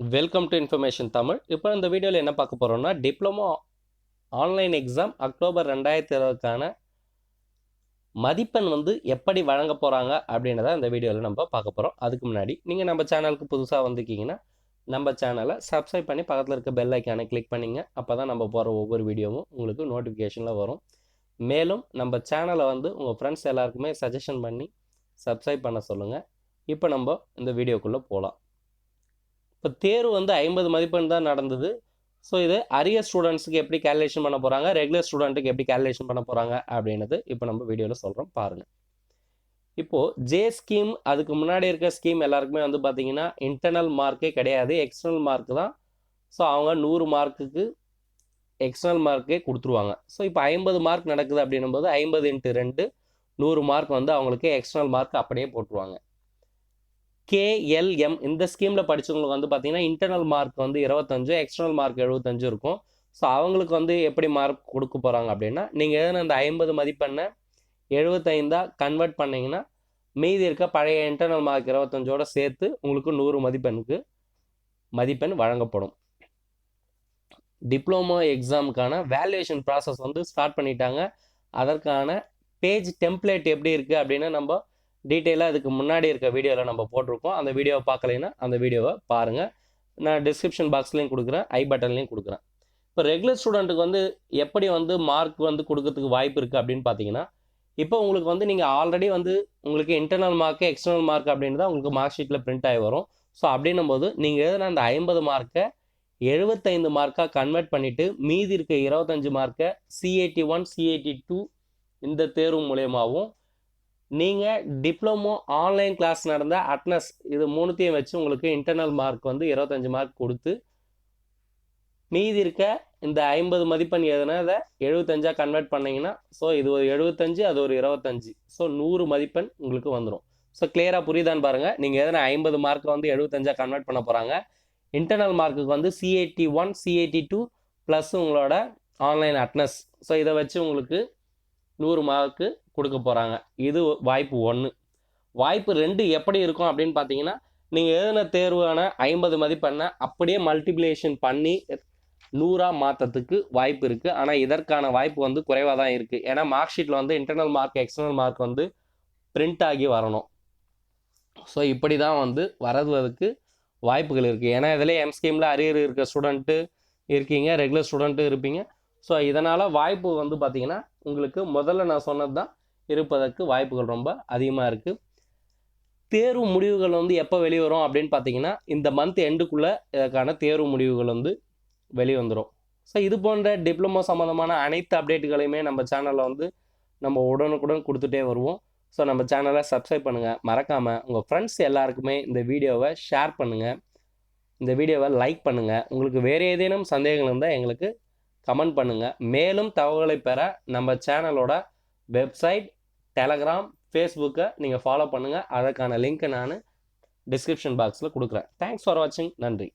Welcome to information Tamil இப்போ இந்த வீடியோவில் என்ன பார்க்க போகிறோம்னா டிப்ளமோ ஆன்லைன் எக்ஸாம் அக்டோபர் ரெண்டாயிரத்தி இருபதுக்கான மதிப்பெண் வந்து எப்படி வழங்க போகிறாங்க அப்படின்றத இந்த வீடியோவில் நம்ம பார்க்க போகிறோம் அதுக்கு முன்னாடி நீங்கள் நம்ம சேனலுக்கு புதுசாக வந்திருக்கீங்கன்னா நம்ம சேனலை சப்ஸ்கிரைப் பண்ணி பக்கத்தில் இருக்க பெல் ஐக்கானை கிளிக் பண்ணிங்க அப்போ தான் நம்ம போகிற ஒவ்வொரு வீடியோவும் உங்களுக்கு நோட்டிஃபிகேஷனில் வரும். மேலும் நம்ம சேனலை வந்து உங்கள் ஃப்ரெண்ட்ஸ் எல்லாருக்குமே சஜஷன் பண்ணி சப்ஸ்கிரைப் பண்ண சொல்லுங்கள் இப்போ நம்ம இந்த வீடியோக்குள்ளே போகலாம் இப்போ தேர்வு வந்து ஐம்பது மதிப்பெண் தான் நடந்தது. ஸோ இது அரிய ஸ்டூடெண்ட்ஸுக்கு எப்படி கேல்குலேஷன் பண்ண போகிறாங்க ரெகுலர் ஸ்டூடெண்ட்டுக்கு எப்படி கேல்குலேஷன் பண்ண போகிறாங்க அப்படின்றது இப்போ நம்ம வீடியோவில் சொல்கிறோம் பாருங்கள் இப்போது ஜே ஸ்கீம் அதுக்கு முன்னாடி இருக்க ஸ்கீம் எல்லாருக்குமே வந்து பார்த்தீங்கன்னா இன்டர்னல் மார்க்கே கிடையாது. எக்ஸ்டர்னல் மார்க் தான். ஸோ அவங்க நூறு மார்க்குக்கு எக்ஸ்டர்னல் மார்க்கே கொடுத்துருவாங்க. ஸோ இப்போ ஐம்பது மார்க் நடக்குது அப்படின்னும் போது ஐம்பது இன்ட்டு ரெண்டு நூறு மார்க் வந்து அவங்களுக்கு எக்ஸ்டர்னல் மார்க் அப்படியே போட்டுருவாங்க. கேஎல்எம் இந்த ஸ்கீமில் படித்தவங்களுக்கு வந்து பார்த்தீங்கன்னா இன்டர்னல் மார்க் வந்து இருபத்தஞ்சு எக்ஸ்டர்னல் மார்க் எழுபத்தஞ்சு இருக்கும். ஸோ அவங்களுக்கு வந்து எப்படி மார்க் கொடுக்க போகிறாங்க அப்படின்னா நீங்கள் எதனா அந்த ஐம்பது மதிப்பெண்ணை எழுபத்தைந்தாக கன்வெர்ட் பண்ணிங்கன்னா மீதி இருக்க பழைய இன்டர்னல் மார்க் இருபத்தஞ்சோட சேர்த்து உங்களுக்கு நூறு மதிப்பெண்ணுக்கு மதிப்பெண் வழங்கப்படும். டிப்ளமோ எக்ஸாமுக்கான வேல்யூவேஷன் ப்ராசஸ் வந்து ஸ்டார்ட் பண்ணிட்டாங்க. அதற்கான பேஜ் டெம்ப்ளேட் எப்படி இருக்குது அப்படின்னா நம்ம டீட்டெயிலாக இதுக்கு முன்னாடி இருக்க வீடியோவில் நம்ம போட்டிருக்கோம். அந்த வீடியோவை பார்க்கலைன்னா அந்த வீடியோவை பாருங்கள் நான் டிஸ்கிரிப்ஷன் பாக்ஸ்லேயும் கொடுக்குறேன் ஐ பட்டன்லேயும் கொடுக்குறேன். இப்போ ரெகுலர் ஸ்டூடெண்ட்டுக்கு வந்து எப்படி வந்து மார்க் வந்து கொடுக்கறதுக்கு வாய்ப்பு இருக்குது அப்படின்னு பார்த்தீங்கன்னா இப்போ உங்களுக்கு வந்து நீங்கள் ஆல்ரெடி வந்து உங்களுக்கு இன்டர்னல் மார்க்கு எக்ஸ்டர்னல் மார்க் அப்படின்னு தான் உங்களுக்கு மார்க் ஷீட்டில் பிரிண்ட் ஆகி வரும். ஸோ அப்படின்னும் போது நீங்கள் எதுனா அந்த ஐம்பது மார்க்கை எழுபத்தைந்து மார்க்காக கன்வெர்ட் பண்ணிவிட்டு மீதி இருக்க இருபத்தஞ்சு மார்க்கை சிஏடி ஒன் சிஏடி டூ இந்த தேர்வு மூலயமாவும் நீங்கள் டிப்ளமோ ஆன்லைன் கிளாஸ் நடந்த அட்னஸ் இது மூணுத்தையும் வச்சு உங்களுக்கு இன்டர்னல் மார்க் வந்து இருபத்தஞ்சி மார்க் கொடுத்து மீதி இருக்க இந்த ஐம்பது மதிப்பெண் எதுனா எழுபத்தஞ்சா கன்வெர்ட் பண்ணிங்கன்னா ஸோ இது ஒரு எழுபத்தஞ்சு அது ஒரு இருபத்தஞ்சு. ஸோ நூறு மதிப்பெண் உங்களுக்கு வந்துடும் ஸோ கிளியராக புரியுதான்னு பாருங்கள் நீங்கள் எதனா ஐம்பது மார்க்கை வந்து எழுபத்தஞ்சா கன்வெர்ட் பண்ண போகிறாங்க இன்டர்னல் மார்க்குக்கு வந்து CIT one CIT two plus உங்களோட ஆன்லைன் அட்னஸ். ஸோ இதை வச்சு உங்களுக்கு நூறு மார்க்கு கொடுக்க போகிறாங்க இது வாய்ப்பு ஒன்று வாய்ப்பு ரெண்டு எப்படி இருக்கும் அப்படின்னு பார்த்தீங்கன்னா நீங்கள் எழுதின தேர்வான ஐம்பது மதிப்பெண்ணை அப்படியே மல்டிப்ளிகேஷன் பண்ணி நூறாக மாற்றத்துக்கு வாய்ப்பு இருக்குது ஆனால் இதற்கான வாய்ப்பு வந்து குறைவாக தான் இருக்குது ஏன்னா மார்க் ஷீட்டில் வந்து இன்டர்னல் மார்க் எக்ஸ்டர்னல் மார்க் வந்து பிரிண்ட் ஆகி வரணும். ஸோ இப்படி தான் வந்து வரதுவதற்கு வாய்ப்புகள் இருக்குது ஏன்னா இதில் எம் ஸ்கீமில் அரியர் இருக்க ஸ்டூடெண்ட்டு இருக்கீங்க ரெகுலர் ஸ்டூடெண்ட்டு இருப்பீங்க. ஸோ இதனால் வாய்ப்பு வந்து பார்த்திங்கன்னா உங்களுக்கு முதல்ல நான் சொன்னது தான் இருப்பதற்கு வாய்ப்புகள் ரொம்ப அதிகமாக இருக்குது தேர்வு முடிவுகள் வந்து எப்போ வெளிவரும் அப்படின்னு பார்த்தீங்கன்னா இந்த மந்த் எண்டுக்குள்ளே இதற்கான தேர்வு முடிவுகள் வந்து வெளிவந்துடும் ஸோ இது போன்ற டிப்ளமோ சம்மந்தமான அனைத்து அப்டேட்டுகளையுமே நம்ம சேனலில் வந்து நம்ம உடனுக்குடன் கொடுத்துட்டே வருவோம். ஸோ நம்ம சேனலை சப்ஸ்கிரைப் பண்ணுங்கள் மறக்காமல் உங்கள் ஃப்ரெண்ட்ஸ் எல்லாருக்குமே இந்த வீடியோவை ஷேர் பண்ணுங்கள் இந்த வீடியோவை லைக் பண்ணுங்கள் உங்களுக்கு வேறு ஏதேனும் சந்தேகங்கள் இருந்தால் எங்களுக்கு கமெண்ட் பண்ணுங்கள் மேலும் தகவல்களை பெற நம்ம சேனலோட வெப்சைட் டெலகிராம் ஃபேஸ்புக்கை நீங்கள் ஃபாலோ பண்ணுங்கள் அதற்கான லிங்க்கை நான் டிஸ்கிரிப்ஷன் பாக்ஸில் கொடுக்குறேன். தேங்க்ஸ் ஃபார் வாட்சிங் நன்றி.